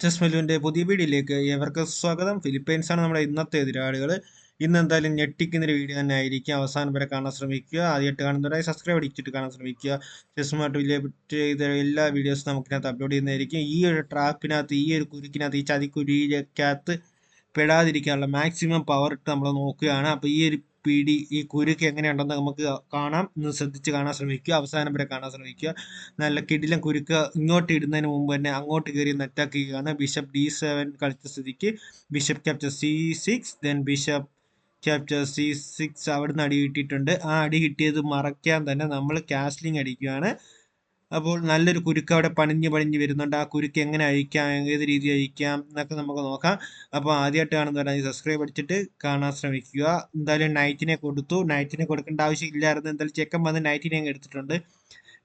Chess പുതിയ വീഡിയോയിലേക്ക് ഏവർക്ക് സ്വാഗതം. ഫിലിപ്പൈൻസാണ് നമ്മുടെ ഇന്നത്തെ എതിരാളികൾ. ഇന്ന് എന്തായാലും ഞെട്ടിക്കുന്നൊരു വീഡിയോ തന്നെ ആയിരിക്കും. അവസാനം വരെ കാണാൻ ശ്രമിക്കുക. ആദ്യമായിട്ട് കാണുന്നവരായി സബ്സ്ക്രൈബ് അടിച്ചിട്ട് കാണാൻ ശ്രമിക്കുക. ചെസ്സുമായിട്ട് റിലേറ്റ് ചെയ്ത എല്ലാ വീഡിയോസും നമുക്കിനകത്ത് അപ്ലോഡ് ചെയ്യുന്നതായിരിക്കും. ഈ ഒരു ട്രാപ്പിനകത്ത് ഈ ഒരു കുരുക്കിനകത്ത് ഈ ചതിക്കുരിയിലേക്കകത്ത് പെടാതിരിക്കാനുള്ള മാക്സിമം പവർ ഇട്ട് നമ്മൾ നോക്കുകയാണ്. അപ്പോൾ ഈ ഒരു പിടി ഈ കുരുക്ക് എങ്ങനെയുണ്ടെന്ന് നമുക്ക് കാണാം. ഒന്ന് ശ്രദ്ധിച്ച് കാണാൻ ശ്രമിക്കുക. അവസാനം വരെ കാണാൻ ശ്രമിക്കുക. നല്ല കിടിലം കുരുക്ക് ഇങ്ങോട്ട് ഇടുന്നതിന് മുമ്പ് തന്നെ അങ്ങോട്ട് കയറി അറ്റാക്ക് ചെയ്യുകയാണ്. ബിഷപ്പ് ഡി സെവൻ കളിച്ച സ്ഥിതിക്ക് bishop capture C six then bishop capture C six അവിടുന്ന് അടി കിട്ടിയിട്ടുണ്ട്. ആ അടി കിട്ടിയത് മറയ്ക്കാൻ തന്നെ നമ്മൾ കാസ്ലിംഗ് അടിക്കുകയാണ്. അപ്പോൾ നല്ലൊരു കുരുക്ക് അവിടെ പണിഞ്ഞ് പണിഞ്ഞ് വരുന്നുണ്ട്. ആ കുരുക്ക് എങ്ങനെ അഴിക്കാം ഏത് രീതി അഴിക്കാം എന്നൊക്കെ നമുക്ക് നോക്കാം. അപ്പോൾ ആദ്യമായിട്ട് കാണുന്നവരാണെങ്കിൽ സബ്സ്ക്രൈബ് അടിച്ചിട്ട് കാണാൻ ശ്രമിക്കുക. എന്തായാലും നൈറ്റിനെ കൊടുത്തു. നൈറ്റിനെ കൊടുക്കേണ്ട ആവശ്യം ഇല്ലായിരുന്നു. എന്തായാലും ചെക്കൻ വന്ന് നൈറ്റിനെ എടുത്തിട്ടുണ്ട്.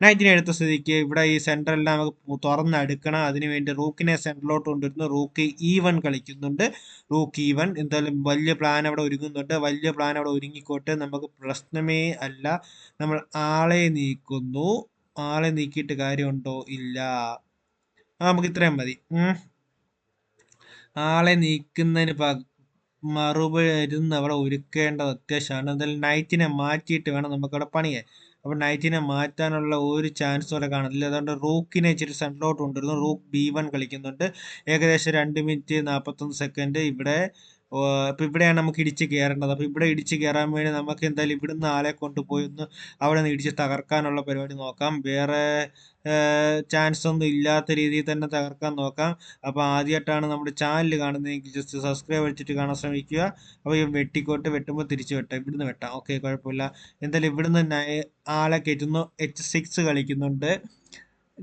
നൈറ്റിനെ എടുത്ത സ്ഥിതിക്ക് ഇവിടെ ഈ സെന്ററെല്ലാം നമുക്ക് തുറന്നെടുക്കണം അതിനുവേണ്ടി റൂക്കിനെ സെന്ററിലോട്ട് കൊണ്ടുവരുന്നു. റൂക്ക് ഈ വൺ കളിക്കുന്നുണ്ട്. റൂക്ക് ഈ വൺ എന്തായാലും വലിയ പ്ലാൻ അവിടെ ഒരുങ്ങുന്നുണ്ട്. വലിയ പ്ലാൻ അവിടെ ഒരുങ്ങിക്കോട്ടെ. നമുക്ക് പ്രശ്നമേ അല്ല. നമ്മൾ ആളെ നീക്കുന്നു. ആളെ നീക്കിയിട്ട് കാര്യമുണ്ടോ? ഇല്ല. ആ നമുക്ക് ഇത്രയും മതി ആളെ നീക്കുന്നതിന് പ മറുപടി അവിടെ ഒരുക്കേണ്ടത്. അത്യാവശ്യമാണ്. എന്തായാലും നൈറ്റിനെ മാറ്റിയിട്ട് വേണം നമുക്കവിടെ പണിയാൻ. അപ്പോൾ നൈറ്റിനെ മാറ്റാനുള്ള ഒരു ചാൻസ് അവിടെ കാണുന്നില്ല അതുകൊണ്ട് റൂക്കിനെ ഇച്ചിരി സെൻട്രോട്ട് കൊണ്ടുവരുന്നു. റൂക്ക് ബി വൺ കളിക്കുന്നുണ്ട്. ഏകദേശം രണ്ട് മിനിറ്റ് നാൽപ്പത്തൊന്ന് സെക്കൻഡ് ഇവിടെ അപ്പോൾ ഇവിടെയാണ് നമുക്ക് ഇടിച്ച് കയറേണ്ടത് അപ്പോൾ ഇവിടെ ഇടിച്ച് കയറാൻ വേണ്ടി നമുക്ക് എന്തായാലും ഇവിടുന്ന് ആളെ കൊണ്ടുപോയി ഒന്ന് അവിടെ നിന്ന് ഇടിച്ച് തകർക്കാനുള്ള പരിപാടി നോക്കാം. വേറെ ചാൻസ് ഒന്നും ഇല്ലാത്ത രീതിയിൽ തന്നെ തകർക്കാൻ നോക്കാം. അപ്പോൾ ആദ്യമായിട്ടാണ് നമ്മുടെ ചാനൽ കാണുന്നതെങ്കിൽ ജസ്റ്റ് സബ്സ്ക്രൈബ് അടിച്ചിട്ട് കാണാൻ ശ്രമിക്കുക. അപ്പോൾ ഈ വെട്ടിക്കോട്ട് വെട്ടുമ്പോൾ തിരിച്ച് വെട്ടാം. ഇവിടുന്ന് വെട്ടാം. ഓക്കെ കുഴപ്പമില്ല. എന്തായാലും ഇവിടുന്ന് ആളെ കയറ്റുന്നു. എച്ച് സിക്സ് കളിക്കുന്നുണ്ട്.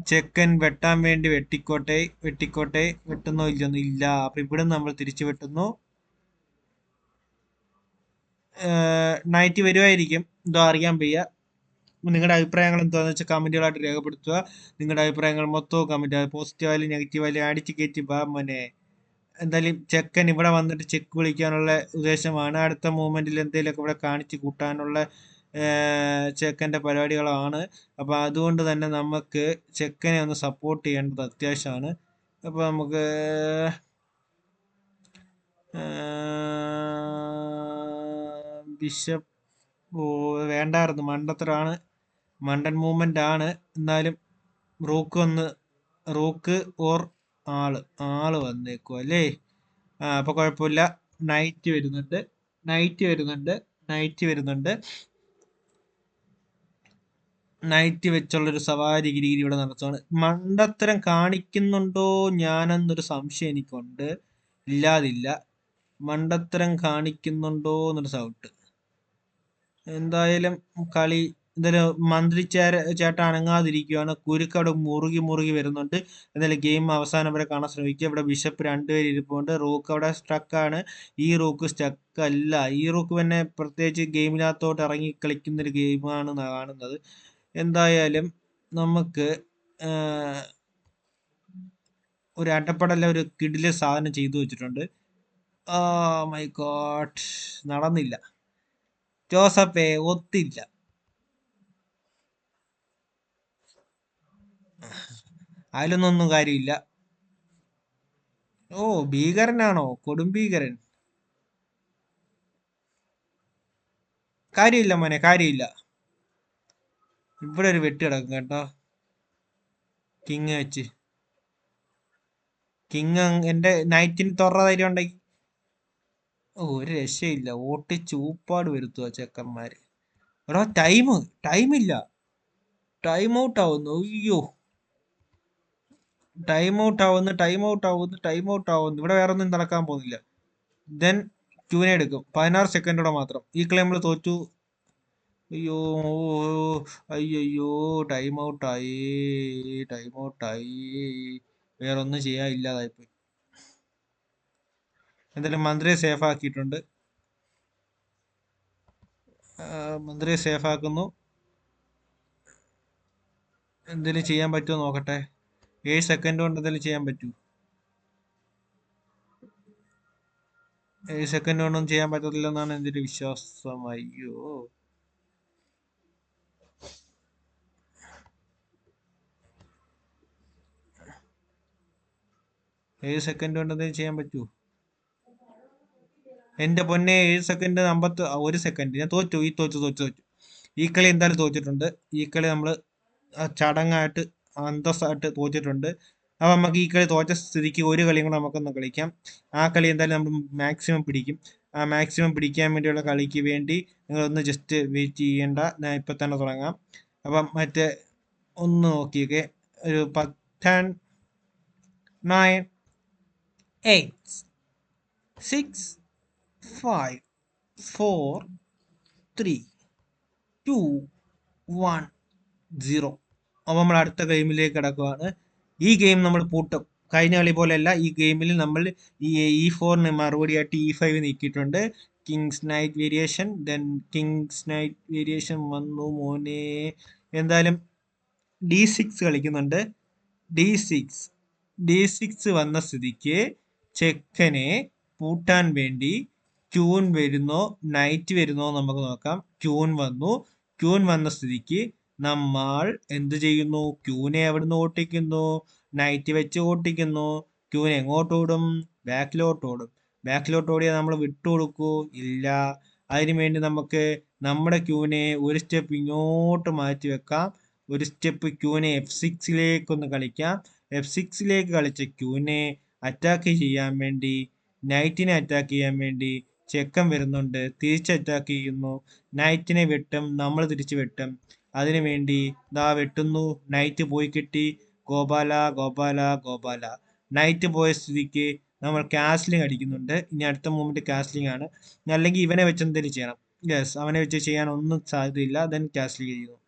ചെക്കൻ വെട്ടാൻ വേണ്ടി വെട്ടിക്കോട്ടെ വെട്ടിക്കോട്ടെ. വെട്ടുന്നോ ഇല്ലൊന്നും ഇല്ല. അപ്പോൾ ഇവിടുന്ന് നമ്മൾ തിരിച്ചു വെട്ടുന്നു. നൈറ്റ് വരുമായിരിക്കും എന്തോ അറിയാൻ വയ്യ. നിങ്ങളുടെ അഭിപ്രായങ്ങൾ എന്താണെന്ന് വെച്ചാൽ കമന്റുകളായിട്ട് രേഖപ്പെടുത്തുക. നിങ്ങളുടെ അഭിപ്രായങ്ങൾ മൊത്തവും കമന്റ് പോസിറ്റീവായാലും നെഗറ്റീവായാലും അടിച്ച് കയറ്റി ബാ മോനെ. എന്തായാലും ചെക്കൻ ഇവിടെ വന്നിട്ട് ചെക്ക് വിളിക്കാനുള്ള ഉദ്ദേശമാണ്. അടുത്ത മൂമെന്റിൽ എന്തെങ്കിലുമൊക്കെ ഇവിടെ കാണിച്ച് കൂട്ടാനുള്ള ചെക്കന്റെ പരിപാടികളാണ്. അപ്പോൾ അതുകൊണ്ട് തന്നെ നമുക്ക് ചെക്കനെ ഒന്ന് സപ്പോർട്ട് ചെയ്യേണ്ടത് അത്യാവശ്യമാണ്. അപ്പോൾ നമുക്ക് ബിഷപ്പ് വേണ്ടായിരുന്നു. മണ്ടത്തരാണ്. മണ്ടൻ മൂവ്മെന്റ് ആണ്. എന്നാലും റൂക്ക് വന്ന് റൂക്ക് ഓർ ആൾ ആൾ വന്നേക്കും അല്ലേ? ആ അപ്പോൾ കുഴപ്പമില്ല. നൈറ്റ് വരുന്നുണ്ട്. നൈറ്റ് വരുന്നുണ്ട്. നൈറ്റ് വരുന്നുണ്ട്. നൈറ്റ് വെച്ചുള്ളൊരു സവാരി ഗിരിഗിരി ഇവിടെ നടത്തുകയാണ് മണ്ടത്തരം കാണിക്കുന്നുണ്ടോ ഞാനെന്നൊരു സംശയം എനിക്കുണ്ട്. ഇല്ലാതില്ല. മണ്ടത്തരം കാണിക്കുന്നുണ്ടോ എന്നൊരു സൗട്ട് എന്തായാലും കളി എന്തായാലും മന്ത്രി ചേട്ട അനങ്ങാതിരിക്കുകയാണ് കുരുക്ക് അവിടെ മുറുകി മുറുകി വരുന്നുണ്ട്. എന്തായാലും ഗെയിം അവസാനം വരെ കാണാൻ ശ്രമിക്കുക. ഇവിടെ ബിഷപ്പ് രണ്ടുപേരും ഇരിപ്പുണ്ട്. റൂക്ക് അവിടെ സ്റ്റക്കാണ് ഈ റൂക്ക് സ്റ്റക്ക് അല്ല. ഈ റൂക്ക് തന്നെ പ്രത്യേകിച്ച് ഗെയിമിനകത്തോട്ട് ഇറങ്ങി കളിക്കുന്നൊരു ഗെയിമാണ് കാണുന്നത്. എന്തായാലും നമുക്ക് ഒരു അട്ടപ്പടല്ല ഒരു കിടിലെ സാധനം ചെയ്തു വെച്ചിട്ടുണ്ട്. മൈ ഗോഡ് നടന്നില്ല. ജോസഫേ ഒത്തില്ല. അതിലൊന്നും കാര്യമില്ല. ഓ ഭീകരനാണോ? കൊടും ഭീകരൻ. കാര്യമില്ല മോനെ കാര്യമില്ല. ഇവിടെ ഒരു വെട്ടി കിടക്കും കേട്ടോ. കിങ് വെച്ച്. കിങ് എന്റെ നൈറ്റിന് തുറ ധൈര്യം ഉണ്ടെങ്കിൽ ഒരു രക്ഷയില്ല. ഓട്ടി ചൂപ്പാട് വരുത്തുക ചെക്കന്മാര്. എടാ ടൈം ടൈമില്ല ടൈം ഔട്ട് ആവുന്നു. അയ്യോ. ടൈം ഔട്ട് ആവുന്നു ടൈം ഔട്ട് ആവുന്നു ടൈം ഔട്ട് ആവുന്നു. ഇവിടെ വേറെ ഒന്നും നടക്കാൻ പോകുന്നില്ല. ദെൻ ക്യൂനെ എടുക്കും. പതിനാറ് സെക്കൻഡോടെ മാത്രം. ഈ കളി തോറ്റു. അയ്യോ അയ്യോ ടൈം ഔട്ടായി ടൈം ഔട്ടായി വേറെ ഒന്നും ചെയ്യാൻ ഇല്ലാതായിപ്പോയി എന്തായാലും മന്ത്രിയെ സേഫ് ആക്കിയിട്ടുണ്ട്. മന്ത്രിയെ സേഫ് ആക്കുന്നു. എന്തെങ്കിലും ചെയ്യാൻ പറ്റുമോ നോക്കട്ടെ. ഏഴ് സെക്കൻഡ് കൊണ്ട് എന്തെങ്കിലും ചെയ്യാൻ പറ്റൂ. ഏഴ് സെക്കൻഡ് കൊണ്ടൊന്നും ചെയ്യാൻ പറ്റത്തില്ലെന്നാണ് എന്റെ ഒരു വിശ്വാസം. അയ്യോ. ഏഴ് സെക്കൻഡ് കൊണ്ട് എന്തെങ്കിലും ചെയ്യാൻ പറ്റുമോ? എന്റെ പൊന്നെ ഏഴ് സെക്കൻഡ് അമ്പത്ത് ഒരു സെക്കൻഡ് ഞാൻ തോറ്റു ഈ തോറ്റു തോറ്റു തോറ്റു. ഈ കളി എന്തായാലും തോറ്റിട്ടുണ്ട്. ഈ കളി നമ്മൾ ചടങ്ങായിട്ട് അന്തസ്സായിട്ട് തോറ്റിട്ടുണ്ട്. അപ്പോൾ നമുക്ക് ഈ കളി തോറ്റ സ്ഥിതിക്ക് ഒരു കളിയും കൂടെ നമുക്കൊന്ന് കളിക്കാം. ആ കളി എന്തായാലും നമ്മൾ മാക്സിമം പിടിക്കും. ആ മാക്സിമം പിടിക്കാൻ വേണ്ടിയുള്ള കളിക്ക് വേണ്ടി നിങ്ങളൊന്ന് ജസ്റ്റ് വെയിറ്റ് ചെയ്യേണ്ട. ഞാൻ ഇപ്പം തന്നെ തുടങ്ങാം. അപ്പം മറ്റേ ഒന്ന് നോക്കിയൊക്കെ ഒരു Pathan nine eight six five four three two one zero അപ്പോൾ നമ്മൾ അടുത്ത ഗെയിമിലേക്ക് കിടക്കുകയാണ് ഈ ഗെയിം നമ്മൾ പൂട്ടും. കഴിഞ്ഞ കളി പോലെയല്ല ഈ ഗെയിമിൽ നമ്മൾ ഈ ഇ ഫോറിന് മറുപടിയായിട്ട് E five നീക്കിയിട്ടുണ്ട്. King's knight variation then king's knight variation വന്നു മോനെ. എന്തായാലും ഡി സിക്സ് കളിക്കുന്നുണ്ട്. ഡി സിക്സ് ഡി സിക്സ് വന്ന സ്ഥിതിക്ക് ചെക്കനെ പൂട്ടാൻ വേണ്ടി ക്യൂൻ വരുന്നോ നൈറ്റ് വരുന്നോ നമുക്ക് നോക്കാം. ക്യൂൻ വന്നു. ക്യൂൻ വന്ന സ്ഥിതിക്ക് നമ്മൾ എന്ത് ചെയ്യുന്നു? ക്യൂനെ എവിടുന്ന് ഓട്ടിക്കുന്നു. നൈറ്റ് വെച്ച് ഓട്ടിക്കുന്നു. ക്യൂൻ എങ്ങോട്ട് ഓടും? ബാക്കിലോട്ട് ഓടും. ബാക്കിലോട്ട് ഓടിയാൽ നമ്മൾ വിട്ടു കൊടുക്കൂ? ഇല്ല. അതിനു വേണ്ടി നമുക്ക് നമ്മുടെ ക്യൂനെ ഒരു സ്റ്റെപ്പ് ഇങ്ങോട്ട് മാറ്റി വെക്കാം. ഒരു സ്റ്റെപ്പ് ക്യൂനെ എഫ് സിക്സിലേക്ക് ഒന്ന് കളിക്കാം. എഫ് സിക്സിലേക്ക് കളിച്ച ക്യൂനെ അറ്റാക്ക് ചെയ്യാൻ വേണ്ടി നൈറ്റിനെ അറ്റാക്ക് ചെയ്യാൻ വേണ്ടി ചെക്കൻ വരുന്നുണ്ട്. തിരിച്ച് അറ്റാക്ക് ചെയ്യുന്നു. നൈറ്റിനെ വെട്ടും. നമ്മൾ തിരിച്ച് വെട്ടും. അതിനു വേണ്ടി ദാ വെട്ടുന്നു. നൈറ്റ് പോയി കിട്ടി. ഗോപാല ഗോപാല ഗോപാല. നൈറ്റ് പോയ സ്ഥിതിക്ക് നമ്മൾ കാസ്ലിംഗ് അടിക്കുന്നുണ്ട്. ഇനി അടുത്ത മൂമെന്റ് കാസ്ലിംഗ് ആണ്. അല്ലെങ്കിൽ ഇവനെ വെച്ച് എന്തെങ്കിലും ചെയ്യണം. യെസ് അവനെ വെച്ച് ചെയ്യാൻ ഒന്നും സാധ്യതയില്ല. ദെൻ കാസ്ലിംഗ് ചെയ്യുന്നു.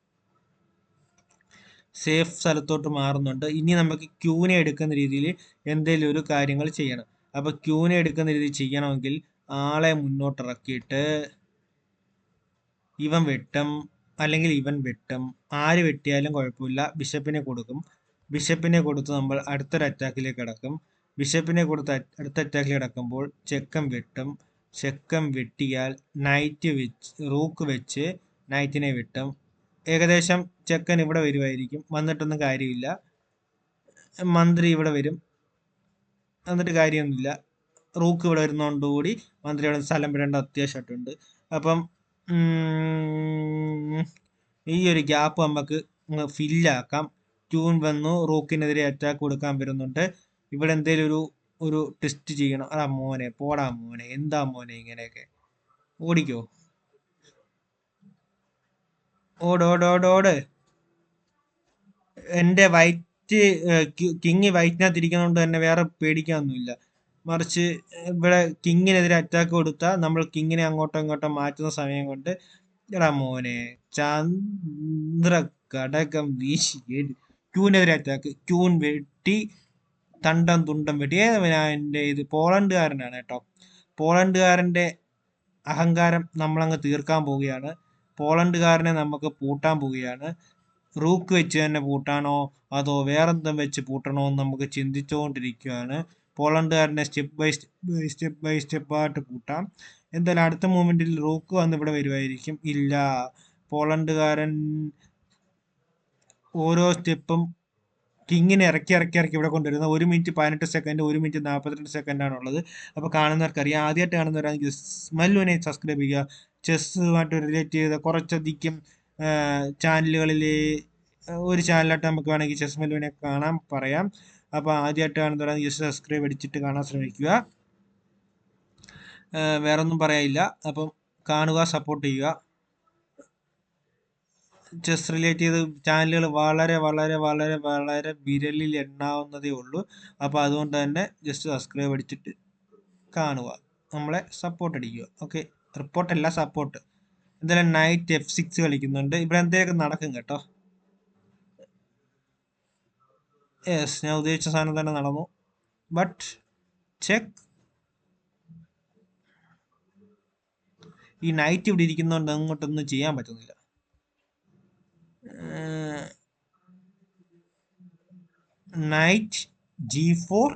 സേഫ് സ്ഥലത്തോട്ട് മാറുന്നുണ്ട്. ഇനി നമുക്ക് ക്യൂനെ എടുക്കുന്ന രീതിയിൽ എന്തെങ്കിലും ഒരു കാര്യങ്ങൾ ചെയ്യണം. അപ്പോൾ ക്യൂനെ എടുക്കുന്ന രീതിയിൽ ചെയ്യണമെങ്കിൽ ആളെ മുന്നോട്ടിറക്കിയിട്ട് ഇവൻ വെട്ടും അല്ലെങ്കിൽ ഇവൻ വെട്ടും. ആര് വെട്ടിയാലും കുഴപ്പമില്ല. ബിഷപ്പിനെ കൊടുക്കും. ബിഷപ്പിനെ കൊടുത്ത് നമ്മൾ അടുത്തൊരു അറ്റാക്കിലേക്ക് കിടക്കും. ബിഷപ്പിനെ കൊടുത്ത് അടുത്ത അറ്റാക്കിൽ കിടക്കുമ്പോൾ ചെക്കം വെട്ടും. ചെക്കം വെട്ടിയാൽ നൈറ്റ് വെച്ച് റൂക്ക് വെച്ച് നൈറ്റിനെ വെട്ടും. ഏകദേശം ചെക്കൻ ഇവിടെ വരുമായിരിക്കും വന്നിട്ടൊന്നും കാര്യമില്ല. മന്ത്രി ഇവിടെ വരും. എന്നിട്ട് കാര്യമൊന്നുമില്ല. റൂക്ക് ഇവിടെ വരുന്നതോടുകൂടി മന്ത്രി അവിടെ സ്ഥലം വിടേണ്ട അത്യാവശ്യമായിട്ടുണ്ട്. അപ്പം ഈ ഒരു ഗ്യാപ്പ് നമുക്ക് ഫില്ലാക്കാം ട്യൂൺ വന്നു റൂക്കിനെതിരെ അറ്റാക്ക് കൊടുക്കാൻ വരുന്നുണ്ട്. ഇവിടെ എന്തെങ്കിലും ഒരു ഒരു ടെസ്റ്റ് ചെയ്യണം. അതാ മോനെ പോടാ മോനെ എന്താ മോനെ ഇങ്ങനെയൊക്കെ. ഓടിക്കോ. ഓട് ഓട് ഓട് ഓട്. എന്റെ വൈറ്റ് കിങ് വൈറ്റിനകത്ത് ഇരിക്കുന്നതുകൊണ്ട് തന്നെ വേറെ പേടിക്കാനൊന്നുമില്ല. മറിച്ച് ഇവിടെ കിങ്ങിനെതിരെ അറ്റാക്ക് കൊടുത്താൽ നമ്മൾ കിങ്ങിനെ അങ്ങോട്ടും ഇങ്ങോട്ടും മാറ്റുന്ന സമയം കൊണ്ട് എടാ മോനെ ചന്ദ്ര ഘടകം വീശി ക്യൂനെതിരെ അറ്റാക്ക് ക്യൂൻ വെട്ടി തണ്ടം തുണ്ടം വെട്ടി. ഏതവനാ ഇത്? പോളണ്ടുകാരനാണ് കേട്ടോ. പോളണ്ടുകാരന്റെ അഹങ്കാരം നമ്മളങ്ങ് തീർക്കാൻ പോവുകയാണ്. പോളണ്ടുകാരനെ നമുക്ക് പൂട്ടാൻ പോവുകയാണ്. റൂക്ക് വെച്ച് തന്നെ പൂട്ടാണോ? അതോ വേറെന്തും വെച്ച് പൂട്ടണോ എന്ന് നമുക്ക് ചിന്തിച്ചുകൊണ്ടിരിക്കുകയാണ് പോളണ്ടുകാരനെ step by step by step by സ്റ്റെപ്പായിട്ട് കൂട്ടാം. എന്തായാലും അടുത്ത മൂമെന്റിൽ റൂക്ക് വന്ന് ഇവിടെ വരുമായിരിക്കും ഇല്ല. പോളണ്ടുകാരൻ ഓരോ സ്റ്റെപ്പും കിങ്ങിനെ ഇറക്കി ഇറക്കി ഇറക്കി ഇവിടെ കൊണ്ടുവരുന്ന. ഒരു മിനിറ്റ് പതിനെട്ട് സെക്കൻഡ് ഒരു മിനിറ്റ് നാൽപ്പത്തിരണ്ട് സെക്കൻഡാണുള്ളത് അപ്പോൾ കാണുന്നവർക്കറിയാം ആദ്യമായിട്ട് കാണുന്നവരാണെങ്കിൽ സ്മെല്ലുവിനെ സബ്സ്ക്രൈബ് ചെയ്യുക. ചെസ്സുമായിട്ട് റിലേറ്റ് ചെയ്ത കുറച്ചധികം ചാനലുകളിൽ ഒരു ചാനലായിട്ട് നമുക്ക് വേണമെങ്കിൽ ചെസ് മെല്ലുവിനെ കാണാൻ പറയാം. അപ്പോൾ ആദ്യമായിട്ട് കാണുന്നവരാണെങ്കിൽ ജസ്റ്റ് സബ്സ്ക്രൈബ് അടിച്ചിട്ട് കാണാൻ ശ്രമിക്കുക. വേറെ ഒന്നും പറയാനില്ല. അപ്പം കാണുക സപ്പോർട്ട് ചെയ്യുക. ചെസ് റിലേറ്റ് ചെയ്ത് ചാനലുകൾ വളരെ വളരെ വളരെ വളരെ വിരലിൽ എണ്ണാവുന്നതേ ഉള്ളൂ. അപ്പോൾ അതുകൊണ്ട് തന്നെ ജസ്റ്റ് സബ്സ്ക്രൈബ് അടിച്ചിട്ട് കാണുക. നമ്മളെ സപ്പോർട്ട് അടിക്കുക. ഓക്കെ റിപ്പോർട്ടല്ല സപ്പോർട്ട് എന്തായാലും നൈറ്റ് എഫ് സിക്സ് കളിക്കുന്നുണ്ട്. ഇവിടെ എന്തെങ്കിലും നടക്കും കേട്ടോ. യെസ് ഞാൻ ഉദ്ദേശിച്ച സാധനം തന്നെ നടന്നു. ബട്ട് ചെക്ക് ഈ നൈറ്റ് ഇവിടെ ഇരിക്കുന്നതുകൊണ്ട് അങ്ങോട്ടൊന്നും ചെയ്യാൻ പറ്റുന്നില്ല. Knight G four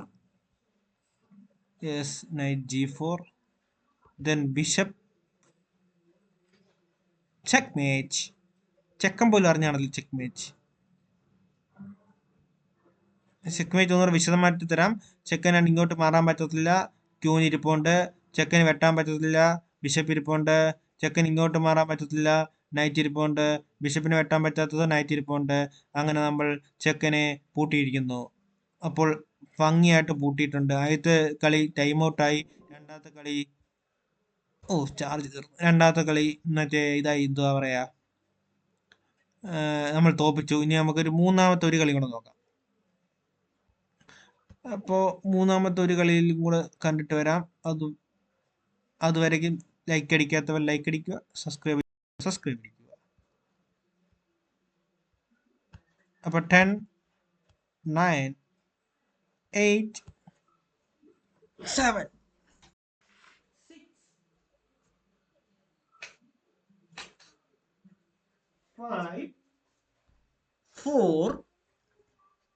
yes knight G four then bishop check mate ചെക്കൻ പോലും അറിഞ്ഞാണല്ലോ ചെക്ക് മേച്ച് ചെക്ക്മേറ്റ് ഒന്നുകൂടെ വിശദമായിട്ട് തരാം. ചെക്കനാണ് ഇങ്ങോട്ട് മാറാൻ പറ്റത്തില്ല. ക്യൂന് ഇരിപ്പുണ്ട്. ചെക്കന് വെട്ടാൻ പറ്റത്തില്ല. ബിഷപ്പ് ഇരിപ്പുണ്ട്. ചെക്കൻ ഇങ്ങോട്ട് മാറാൻ പറ്റത്തില്ല. നൈറ്റ് ഇരിപ്പുണ്ട്. ബിഷപ്പിന് വെട്ടാൻ പറ്റാത്തത് നൈറ്റ് ഇരിപ്പുണ്ട്. അങ്ങനെ നമ്മൾ ചെക്കനെ പൂട്ടിയിരിക്കുന്നു. അപ്പോൾ ഭംഗിയായിട്ട് പൂട്ടിയിട്ടുണ്ട്. ആദ്യത്തെ കളി ടൈം ഔട്ടായി. രണ്ടാമത്തെ കളി ഓ ചാർജ് തീർന്നു. രണ്ടാമത്തെ കളി മറ്റേ ഇതായി. എന്താ പറയാ? നമ്മൾ തോപ്പിച്ചു. ഇനി നമുക്കൊരു മൂന്നാമത്തെ ഒരു കളി കൂടെ നോക്കാം. അപ്പോൾ മൂന്നാമത്തെ ഒരു കളിയിലും കൂടെ കണ്ടിട്ട് വരാം. അതും അതുവരേക്കും ലൈക്ക് അടിക്കാത്തവർ ലൈക്ക് അടിക്കുക സബ്സ്ക്രൈബ് സബ്സ്ക്രൈബ് അടിക്കുക. അപ്പോൾ ten nine eight seven five four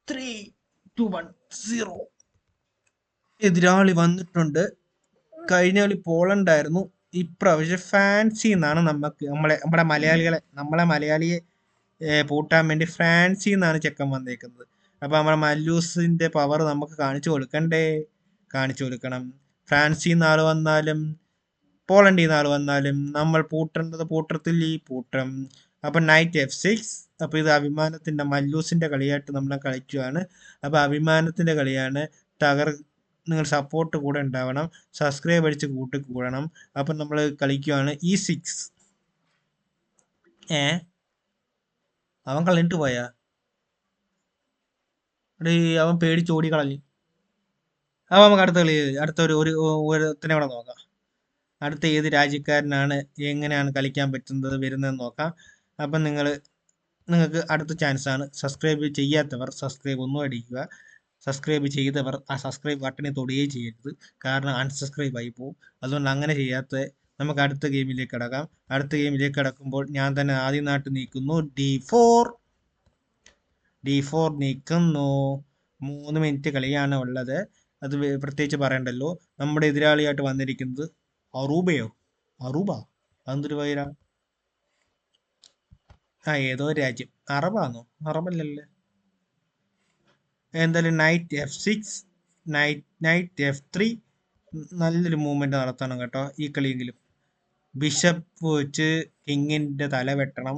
three two one zero എതിരാളി വന്നിട്ടുണ്ട്. കഴിഞ്ഞ കളി പോളണ്ട് ആയിരുന്നു ഇപ്രാവശ്യം ഫാൻസി എന്നാണ് നമുക്ക് നമ്മളെ നമ്മുടെ മലയാളികളെ നമ്മളെ മലയാളിയെ പൂട്ടാൻ വേണ്ടി ഫ്രാൻസി എന്നാണ് ചെക്കൻ വന്നേക്കുന്നത്. അപ്പൊ നമ്മുടെ മല്ലൂസിന്റെ പവർ നമുക്ക് കാണിച്ചു കൊടുക്കണ്ടേ? കാണിച്ചു കൊടുക്കണം. ഫ്രാൻസിൽ നിന്ന് ആൾ വന്നാലും പോളണ്ടിൽ നിന്ന് ആൾ വന്നാലും നമ്മൾ പൂട്ടേണ്ടത് പൂട്ടത്തില്ലേ പൂട്ടം. അപ്പൊ നൈറ്റ് എഫ് സിക്സ് അപ്പൊ ഇത് അഭിമാനത്തിന്റെ മല്ലൂസിന്റെ കളിയായിട്ട് നമ്മൾ കളിക്കുകയാണ് അപ്പോൾ അഭിമാനത്തിന്റെ കളിയാണ് തകർ നിങ്ങൾ സപ്പോർട്ട് കൂടെ ഉണ്ടാവണം. സബ്സ്ക്രൈബ് അടിച്ച് കൂട്ടി കൂടണം അപ്പം നമ്മൾ കളിക്കുകയാണ് ഇ സിക്സ് ഏ? അവൻ കളഞ്ഞിട്ട് പോയാ? അവൻ പേടിച്ച് ഓടി കളഞ്ഞു. അപ്പൊ നമുക്ക് അടുത്ത കളി അടുത്ത ഒരു ഒരു ഒരുത്തിനെ കൂടെ നോക്കാം. അടുത്ത ഏത് രാജ്യക്കാരനാണ് എങ്ങനെയാണ് കളിക്കാൻ പറ്റുന്നത് വരുന്നതെന്ന് നോക്കാം. അപ്പം നിങ്ങൾ നിങ്ങൾക്ക് അടുത്ത ചാൻസ് ആണ് സബ്സ്ക്രൈബ് ചെയ്യാത്തവർ സബ്സ്ക്രൈബ് ഒന്നും അടിക്കുക. സബ്സ്ക്രൈബ് ചെയ്തവർ ആ സബ്സ്ക്രൈബ് ബട്ടണിൽ തൊടുകയും ചെയ്യരുത്. കാരണം അൺസബ്സ്ക്രൈബ് ആയി പോകും അതുകൊണ്ട് അങ്ങനെ ചെയ്യാത്ത നമുക്ക് അടുത്ത ഗെയിമിലേക്ക് കിടക്കാം. അടുത്ത ഗെയിമിലേക്ക് കിടക്കുമ്പോൾ ഞാൻ തന്നെ ആദ്യം നാട്ട് നീക്കുന്നു ഡി ഫോർ ഡി ഫോർ നീക്കുന്നു മൂന്ന് മിനിറ്റ് കളിയാണ് ഉള്ളത്. അത് പ്രത്യേകിച്ച് പറയണ്ടല്ലോ. നമ്മുടെ എതിരാളിയായിട്ട് വന്നിരിക്കുന്നത് അറൂബയോ? അറൂബ? അതെന്തൊരു പേരാ? ആ ഏതോ രാജ്യം. അറബാന്നോ? അറബല്ലല്ലേ? എന്തായാലും knight F six knight knight F three നല്ലൊരു മൂവ്മെന്റ് നടത്തണം കേട്ടോ ഈ കളിയെങ്കിലും. ബിഷപ്പ് വെച്ച് കിങ്ങിന്റെ തല വെട്ടണം.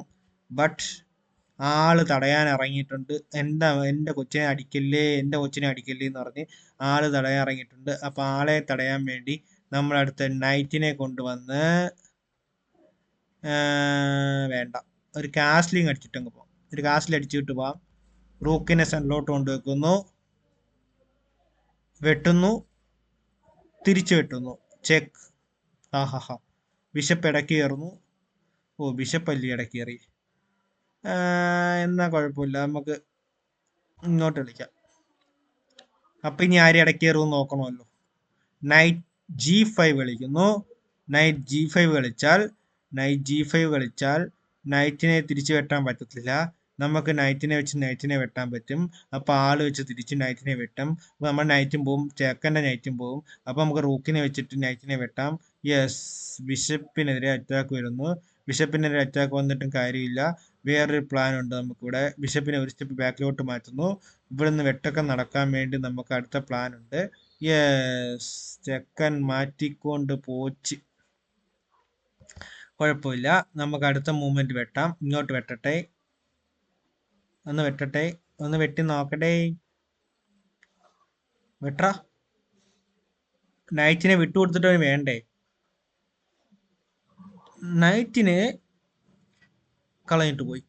ബട്ട് ആൾ തടയാൻ ഇറങ്ങിയിട്ടുണ്ട്. എന്താ എന്റെ കൊച്ചിനെ അടിക്കല്ലേ എന്റെ കൊച്ചിനെ അടിക്കല്ലേ എന്ന് പറഞ്ഞ് ആൾ തടയാൻ ഇറങ്ങിയിട്ടുണ്ട്. അപ്പൊ ആളെ തടയാൻ വേണ്ടി നമ്മളടുത്ത് നൈറ്റിനെ കൊണ്ടുവന്ന് വേണ്ട. ഒരു കാസ്ലിംഗ് അടിച്ചിട്ടങ്ങ് പോവാം. ഒരു കാസ്ലി അടിച്ചിട്ട് പോവാം. റൂക്കിനെ സെന്റിലോട്ട് കൊണ്ടുവെക്കുന്നു വെട്ടുന്നു. തിരിച്ചു വെട്ടുന്നു. ചെക്ക് ആ ഹാ ഹാ ബിഷപ്പ് ഇടയ്ക്ക് കയറുന്നു. ഓ ബിഷപ്പ് അല്ലി ഇടയ്ക്ക് കയറി? എന്നാ കുഴപ്പമില്ല. നമുക്ക് ഇങ്ങോട്ട് വിളിക്കാം അപ്പൊ ഇനി ആര് ഇടയ്ക്ക് കയറുമെന്ന് നോക്കണമല്ലോ. നൈറ്റ് ജി ഫൈവ് കളിക്കുന്നു. നൈറ്റ് ജി ഫൈവ് കളിച്ചാൽ നൈറ്റ് ജി ഫൈവ് കളിച്ചാൽ നൈറ്റിനെ തിരിച്ചു വെട്ടാൻ പറ്റത്തില്ല. നമുക്ക് നൈറ്റിനെ വെച്ച് നൈറ്റിനെ വെട്ടാൻ പറ്റും. അപ്പോൾ ആൾ വെച്ച് തിരിച്ച് നൈറ്റിനെ വെട്ടും. അപ്പോൾ നമ്മൾ നൈറ്റും പോവും. ചേക്കന്റെ നൈറ്റും പോവും. അപ്പോൾ നമുക്ക് റൂക്കിനെ വെച്ചിട്ട് നൈറ്റിനെ വെട്ടാം. യെസ് ബിഷപ്പിനെതിരെ അറ്റാക്ക് വരുന്നു. ബിഷപ്പിനെതിരെ അറ്റാക്ക് വന്നിട്ടും കാര്യമില്ല. വേറൊരു പ്ലാൻ ഉണ്ട് നമുക്കിവിടെ. ബിഷപ്പിനെ ഒരു സ്റ്റെപ്പ് ബാക്കിലോട്ട് മാറ്റുന്നു. ഇവിടെ നിന്ന് വെട്ടൊക്കെ നടക്കാൻ വേണ്ടി നമുക്ക് അടുത്ത പ്ലാൻ ഉണ്ട്. യെസ് ചെക്കൻ മാറ്റിക്കൊണ്ട് പോച്ച്. കുഴപ്പമില്ല. നമുക്ക് അടുത്ത മൂവ്മെന്റ് വെട്ടാം. ഇങ്ങോട്ട് വെട്ടട്ടെ. ഒന്ന് വെട്ടട്ടെ. ഒന്ന് വെട്ടി നോക്കട്ടെ. വെട്ട നൈറ്റിനെ വിട്ടുകൊടുത്തിട്ട് വേണ്ടേ? നൈറ്റിന് കളഞ്ഞിട്ട് പോയി.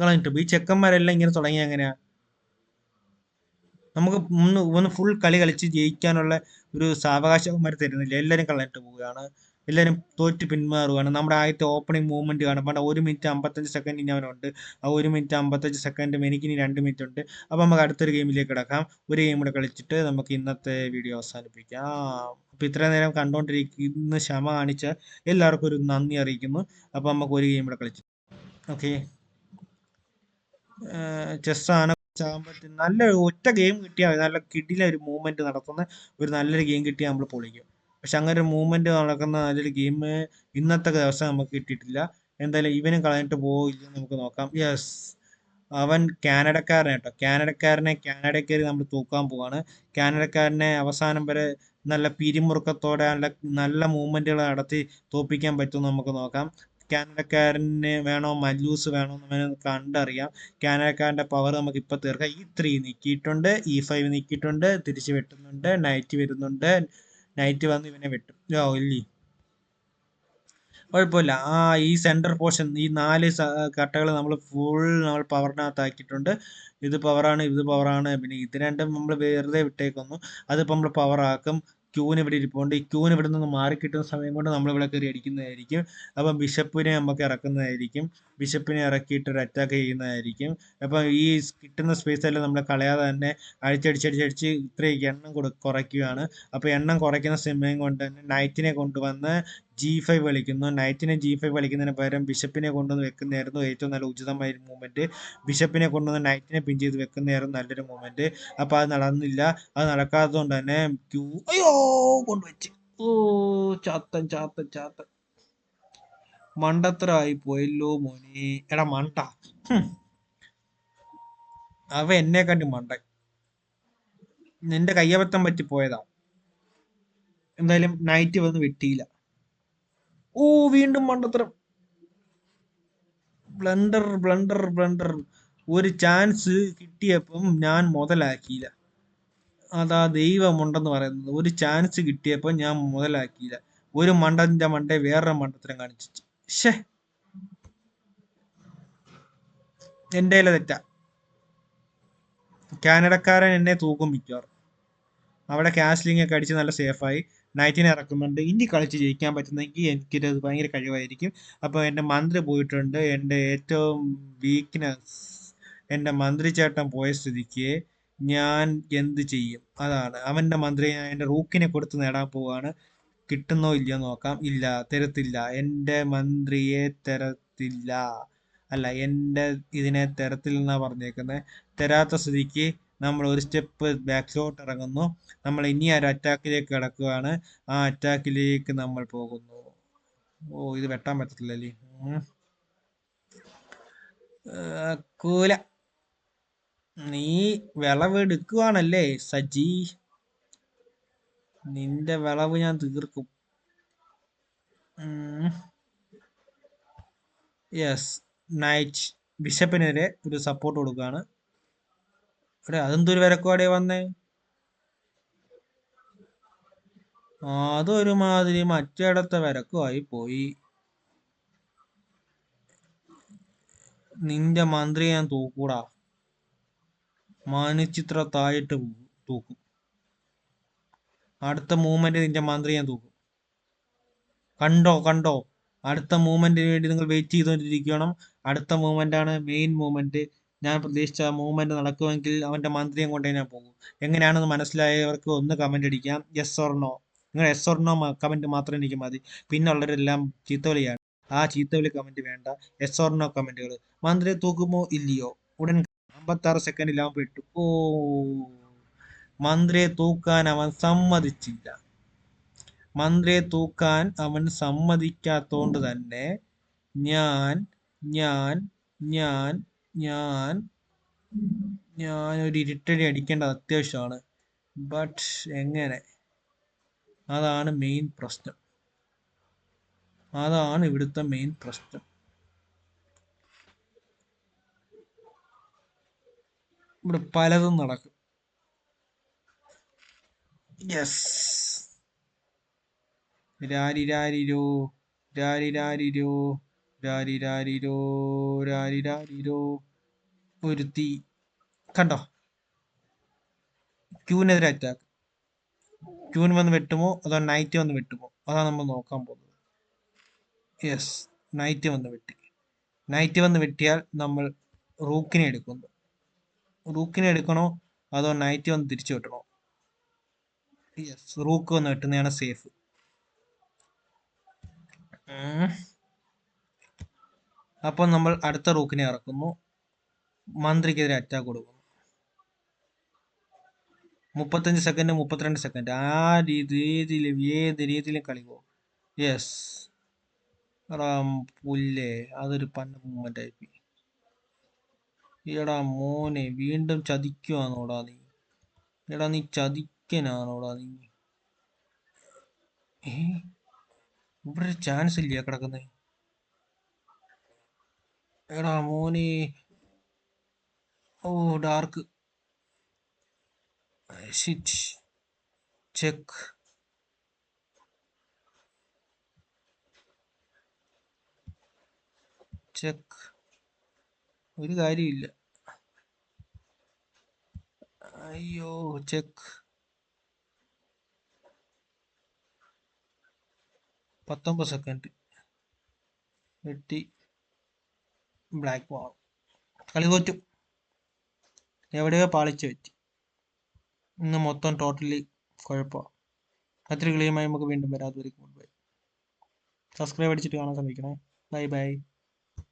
കളഞ്ഞിട്ട് പോയി. ചെക്കന്മാരെല്ലാം ഇങ്ങനെ തുടങ്ങി എങ്ങനെയാ? നമുക്ക് ഒന്ന് ഒന്ന് ഫുൾ കളി കളിച്ച് ജയിക്കാനുള്ള ഒരു സാവകാശം തരുന്നില്ല. എല്ലാവരും കളഞ്ഞിട്ട് പോവുകയാണ്. എല്ലാവരും തോറ്റ് പിന്മാറുകയാണ് നമ്മുടെ ആദ്യത്തെ ഓപ്പണിംഗ് മൂവ്മെന്റ് കാണാം. പണ്ട് ഒരു മിനിറ്റ് അമ്പത്തഞ്ച് സെക്കൻഡ് ഇനി അവനുണ്ട്. ആ ഒരു മിനിറ്റ് അമ്പത്തഞ്ച് സെക്കൻഡ് എനിക്ക് ഇനി രണ്ട് മിനിറ്റ് ഉണ്ട്. അപ്പോൾ നമുക്ക് അടുത്തൊരു ഗെയിമിലേക്ക് കിടക്കാം. ഒരു ഗെയിം കൂടെ കളിച്ചിട്ട് നമുക്ക് ഇന്നത്തെ വീഡിയോ അവസാനിപ്പിക്കാം. അപ്പോൾ ഇത്രയും നേരം കണ്ടുകൊണ്ടിരിക്കുന്ന ക്ഷമ കാണിച്ച എല്ലാവർക്കും ഒരു നന്ദി അറിയിക്കുന്നു. അപ്പോൾ നമുക്ക് ഒരു ഗെയിം കൂടെ കളിച്ചു ഓക്കെ. ചെസ്സാണ് നല്ല ഒറ്റ ഗെയിം കിട്ടിയാൽ നല്ല കിടില ഒരു മൂവ്മെന്റ് നടത്തുന്ന ഒരു നല്ലൊരു ഗെയിം കിട്ടിയാൽ നമ്മൾ പൊളിക്കും. പക്ഷെ അങ്ങനെ ഒരു മൂവ്മെന്റ് നടക്കുന്ന നല്ലൊരു ഗെയിം ഇന്നത്തെ ദിവസം നമുക്ക് കിട്ടിയിട്ടില്ല. എന്തായാലും ഇവനും കളഞ്ഞിട്ട് പോവില്ല നമുക്ക് നോക്കാം. യെസ് അവൻ കാനഡക്കാരനെ കേട്ടോ. കാനഡക്കാരനെ കാനഡക്കാർ നമ്മൾ തൂക്കാൻ പോവാണ്. കാനഡക്കാരനെ അവസാനം വരെ നല്ല പിരിമുറുക്കത്തോടെ നല്ല നല്ല മൂവ്മെന്റുകൾ നടത്തി തോപ്പിക്കാൻ പറ്റും നമുക്ക് നോക്കാം. കാനഡക്കാരന് വേണോ മല്ലൂസ് വേണോ എന്ന് കണ്ടറിയാം. കാനഡക്കാരന്റെ പവർ നമുക്ക് ഇപ്പോൾ തീർക്കാം. ഈ ത്രീ നീക്കിയിട്ടുണ്ട് ഈ ഫൈവ് നീക്കിയിട്ടുണ്ട് തിരിച്ച് വെട്ടുന്നുണ്ട് നൈറ്റ് വരുന്നുണ്ട്. നൈറ്റ് വന്ന് ഇവനെ വെട്ടും. ഓ ഇല്ലേ. കുഴപ്പമില്ല. ആ ഈ സെന്റർ പോർഷൻ ഈ നാല് കട്ടകൾ നമ്മൾ ഫുൾ നമ്മൾ പവറിനകത്താക്കിയിട്ടുണ്ട് ഇത് പവറാണ് ഇത് പവറാണ് പിന്നെ ഇത് രണ്ടും നമ്മൾ വെറുതെ വിട്ടേക്കുന്നു. അതിപ്പോൾ നമ്മൾ പവറാക്കും ക്യൂന് ഇവിടെ ഇരിപ്പുണ്ട്. ഈ ക്യൂവിന് ഇവിടെ നിന്ന് മാറി കിട്ടുന്ന സമയം കൊണ്ട് നമ്മൾ ഇവിടെ കയറി അടിക്കുന്നതായിരിക്കും. അപ്പം ബിഷപ്പിനെ നമുക്ക് ഇറക്കുന്നതായിരിക്കും. ബിഷപ്പിനെ ഇറക്കിയിട്ട് ഒരു അറ്റാക്ക് ചെയ്യുന്നതായിരിക്കും. അപ്പം ഈ കിട്ടുന്ന സ്പേസ് എല്ലാം നമ്മൾ കളയാതെ തന്നെ അടിച്ചടിച്ചടിച്ചടിച്ച് ഇത്രയും എണ്ണം കൊടു കുറയ്ക്കുകയാണ്. അപ്പോൾ എണ്ണം കുറയ്ക്കുന്ന സമയം കൊണ്ട് തന്നെ നൈറ്റിനെ കൊണ്ടുവന്ന് ജി ഫൈവ് കളിക്കുന്നു. നൈറ്റിനെ ജി ഫൈവ് കളിക്കുന്നതിന് പകരം ബിഷപ്പിനെ കൊണ്ടുവന്ന് വെക്കുന്നതായിരുന്നു ഏറ്റവും നല്ല ഉചിതമായ ഒരു മൂവ്മെന്റ് ബിഷപ്പിനെ കൊണ്ടുവന്ന് നൈറ്റിനെ പിൻ ചെയ്ത് വെക്കുന്നതായിരുന്നു നല്ലൊരു മൂവ്മെന്റ് അപ്പോൾ അത് നടന്നില്ല. അത് നടക്കാത്തതുകൊണ്ട് തന്നെ ക്യൂ അയ്യോ കൊണ്ടുവച്ച്. ഓ ചാത്തൻ ചാത്തൻ ചാത്തൻ. മണ്ടത്തരായി പോയല്ലോ മോനെ. എടാ മണ്ട. അവ എന്നെ കണ്ടി മണ്ട. നിന്റെ കയ്യബദ്ധം പറ്റി പോയതാ എന്തായാലും നൈറ്റ് വന്ന് വെട്ടിയില്ല. ഓ വീണ്ടും മണ്ടത്തരം. ബ്ലണ്ടർ ബ്ലണ്ടർ ബ്ലണ്ടർ ഒരു ചാൻസ് കിട്ടിയപ്പം ഞാൻ മുതലാക്കിയില്ല. അതാ ദൈവമുണ്ടെന്ന് പറയുന്നത്. ഒരു ചാൻസ് കിട്ടിയപ്പോൾ ഞാൻ മുതലാക്കിയില്ല. ഒരു മണ്ടന്റെ മണ്ടേ വേറൊരു മണ്ടത്തരം കാണിച്ചു. ഷേ എന്റെ തെറ്റാ. കാനഡക്കാരൻ എന്നെ തൂക്കും മിക്കവാറും. അവിടെ കാസ്ലിംഗ് ഒക്കെ അടിച്ച് നല്ല സേഫായി നൈറ്റിനെ ഇറക്കുന്നുണ്ട്. ഇനി കളിച്ച് ജയിക്കാൻ പറ്റുന്നെങ്കിൽ എനിക്കൊരു ഭയങ്കര കഴിവായിരിക്കും. അപ്പോൾ എന്റെ മന്ത്രി പോയിട്ടുണ്ട്. എന്റെ ഏറ്റവും വീക്ക്നെസ് എന്റെ മന്ത്രി ചേട്ടൻ പോയ സ്ഥിതിക്ക് ഞാൻ എന്ത് ചെയ്യും? അതാണ്. അവന്റെ മന്ത്രി ഞാൻ എന്റെ റൂക്കിനെ കൊടുത്ത് നേടാൻ പോവാണ്. കിട്ടുന്നോ ഇല്ലയോ നോക്കാം. ഇല്ല തരത്തില്ല. എന്റെ മന്ത്രിയെ തരത്തില്ല. അല്ല എന്റെ ഇതിനെ തരത്തില്ലെന്നാ പറഞ്ഞേക്കുന്നത് തരാത്ത സ്ഥിതിക്ക് നമ്മൾ ഒരു സ്റ്റെപ്പ് ബാക്കിലോട്ട് ഇറങ്ങുന്നു. നമ്മൾ ഇനി ഒരു അറ്റാക്കിലേക്ക് കിടക്കുകയാണ്. ആ അറ്റാക്കിലേക്ക് നമ്മൾ പോകുന്നു. ഓ ഇത് വെട്ടാൻ പറ്റത്തില്ല അല്ലേ? കൂല. നീ വിളവെടുക്കുവാണല്ലേ സജി. നിന്റെ വിളവ് ഞാൻ തീർക്കും. യെസ് നൈറ്റ് ബിഷപ്പിനെതിരെ ഒരു സപ്പോർട്ട് കൊടുക്കുകയാണ്. എടേ അതെന്തൊരു വിലക്കുവാടേ വന്നേ? അതൊരുമാതിരി മറ്റിടത്തെ വിലക്കുമായി പോയി. നിന്റെ മന്ത്രി ഞാൻ തൂക്കൂടാ. മാനിച്ചിത്ര താഴിട്ട് തൂക്കും. അടുത്ത മൂവ്മെന്റ് നിന്റെ മന്ത്രി ഞാൻ തൂക്കും. കണ്ടോ കണ്ടോ? അടുത്ത മൂവ്മെന്റിന് വേണ്ടി നിങ്ങൾ വെയിറ്റ് ചെയ്തുകൊണ്ടിരിക്കണം. അടുത്ത മൂവ്മെന്റ് ആണ് മെയിൻ മൂവ്മെന്റ്. ഞാൻ പ്രതീക്ഷിച്ച മൂവ്മെന്റ് നടക്കുമെങ്കിൽ അവന്റെ മന്ത്രിയും കൊണ്ടേ ഞാൻ പോകും. എങ്ങനെയാണെന്ന് മനസ്സിലായവർക്ക് ഒന്ന് കമന്റ് അടിക്കാം. യെസ് ഓർ നോ നിങ്ങൾ യെസ് ഓർ നോ കമന്റ് മാത്രം എനിക്ക് മതി. പിന്നെ ഉള്ളവരെല്ലാം ചീത്തവിളിയാണ്. ആ ചീത്തവിളി കമന്റ് വേണ്ട. യെസ് ഓർ നോ കമന്റുകൾ മന്ത്രിയെ തൂക്കുമോ? ഇല്ലയോ? ഉടൻ അമ്പത്താറ് സെക്കൻഡിൽ അവൻ പെട്ടു. ഓ മന്ത്രിയെ തൂക്കാൻ അവൻ സമ്മതിച്ചില്ല. മന്ത്രിയെ തൂക്കാൻ അവൻ സമ്മതിക്കാത്തോണ്ട് തന്നെ ഞാൻ ഞാൻ ഞാൻ ഞാൻ ഒരു ഇരുട്ടടി അടിക്കേണ്ടത് അത്യാവശ്യമാണ്. ബട്ട് എങ്ങനെ? അതാണ് മെയിൻ പ്രശ്നം. അതാണ് ഇവിടുത്തെ മെയിൻ പ്രശ്നം. ഇവിടെ പലതും നടക്കും. യെസ് രാരിരാരിരോ രാരിരാരിരോ രാരിരാരിരോ രാരിരാരിരോ ഒരു തീ കണ്ടോ? ക്യൂവിനെതിരെ അറ്റാക്ക് ക്യൂവിന് വന്ന് വെട്ടുമോ? അതോ നൈറ്റ് വന്ന് വെട്ടുമോ? അതാണ് നമ്മൾ നോക്കാൻ പോകുന്നത്. യെസ് നൈറ്റ് വന്ന് വെട്ടി. നൈറ്റ് വന്ന് വെട്ടിയാൽ നമ്മൾ റൂക്കിനെ എടുക്കുന്നു. റൂക്കിനെ എടുക്കണോ? അതോ നൈറ്റ് വന്ന് തിരിച്ചു വെട്ടണോ? യെസ് റൂക്ക് വന്ന് വെട്ടുന്നതാണ് സേഫ് അപ്പോൾ നമ്മൾ അടുത്ത റൂക്കിനെ ഇറക്കുന്നു. മന്ത്രിക്കെതിരെ അറ്റാക്ക് കൊടുക്കുന്നു മുപ്പത്തഞ്ച് സെക്കൻഡ് മുപ്പത്തിരണ്ട് സെക്കൻഡ് ആ രീതിയിലും ഏത് രീതിയിലും കളി പോകും. യെസ് പുല്ലേ അതൊരു പന്ന മൂവ്മെന്റ് ആയി എടാ മോനെ വീണ്ടും ചതിക്കുവാന്നോടാ നീ? എടാ നീ ചതിക്കനാണോടാ നീ? ഇവിടെ ചാൻസ് ഇല്ല കിടക്കുന്നേ? എടാ മോനെ ഓ ഡാർക്ക് ഷിറ്റ് ചെക്ക് ചെക്ക് ഒരു കാര്യമില്ല അയ്യോ ചെക്ക് പത്തൊമ്പത് സെക്കൻഡ് വെട്ടി. ബ്ലാക്ക് ബോൾ കളി തോറ്റു. എവിടെയോ പാളിച്ചു പറ്റി. ഇന്ന് മൊത്തം ടോട്ടലി കുഴപ്പമാണ് അത്ര ക്ലിയമായി നമുക്ക് വീണ്ടും വരാതെ ബൈ സബ്സ്ക്രൈബ് അടിച്ചിട്ട് കാണാൻ ശ്രമിക്കണേ. Bye bye